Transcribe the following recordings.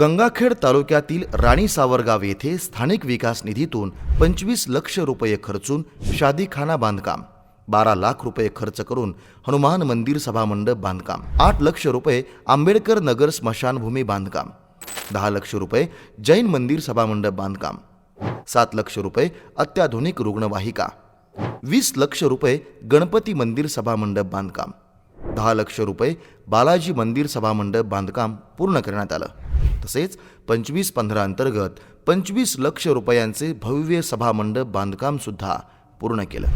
गंगाखेड तालुक्यातील राणी सावरगाव येथे स्थानिक विकास निधीतून पंचवीस लक्ष रुपये खर्चून शादीखाना बांधकाम बारा लाख रुपये खर्च करून हनुमान मंदिर सभामंडप बांधकाम आठ लक्ष रुपये आंबेडकर नगर स्मशानभूमी बांधकाम दहा लक्ष रुपये जैन मंदिर सभामंडप बांधकाम सात लक्ष रुपये अत्याधुनिक रुग्णवाहिका वीस लक्ष रुपये गणपती मंदिर सभामंडप बांधकाम. दहा लक्ष रुपये बालाजी मंदिर सभामंडप बांधकाम पूर्ण करण्यात आलं. तसेच पंचवीस पंधरा अंतर्गत पंचवीस लक्ष रुपयांचे भव्य सभामंडप बांधकाम सुद्धा पूर्ण केलं.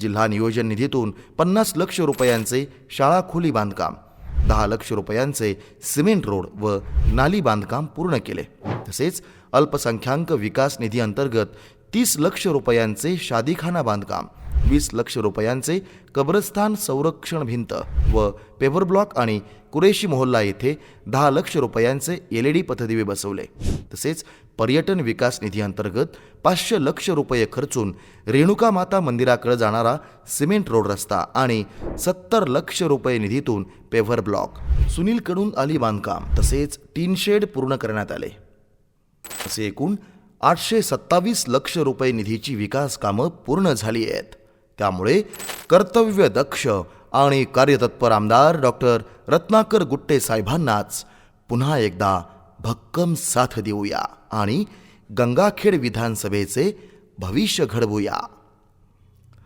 जिल्हा नियोजन निधीतून पन्नास लक्ष रुपयांचे शाळा खोली बांधकाम दहा लक्ष रुपयांचे सिमेंट रोड व नाली बांधकाम पूर्ण केले. तसेच अल्पसंख्याक विकास निधी अंतर्गत तीस लक्ष रुपयांचे शादीखाना बांधकाम वीस लक्ष रुपयांचे कब्रस्थान संरक्षण भिंत व पेपर ब्लॉक आणि कुरेशी मोहल्ला येथे दहा लक्ष रुपयांचे एल ई डी पथदिवे बसवले. तसेच पर्यटन विकास निधी अंतर्गत पाचशे लक्ष रुपये खर्चून रेणुका माता मंदिराकडे जाणारा सिमेंट रोड रस्ता आणि सत्तर लक्ष रुपये निधीतून पेव्हर ब्लॉक. सुनीलकडून आली बांधकाम. तसेच टीन शेड पूर्ण करण्यात आले. असे एकूण आठशे सत्तावीस लक्ष रुपये निधीची विकास कामं पूर्ण झाली आहेत. त्यामुळे कर्तव्य दक्ष आणि कार्यतत्पर आमदार डॉक्टर रत्नाकर गुट्टे साहेबांनाच पुन्हा एकदा भक्कम साथ देऊया आणि गंगाखेड विधानसभेचे भविष्य घडवूया.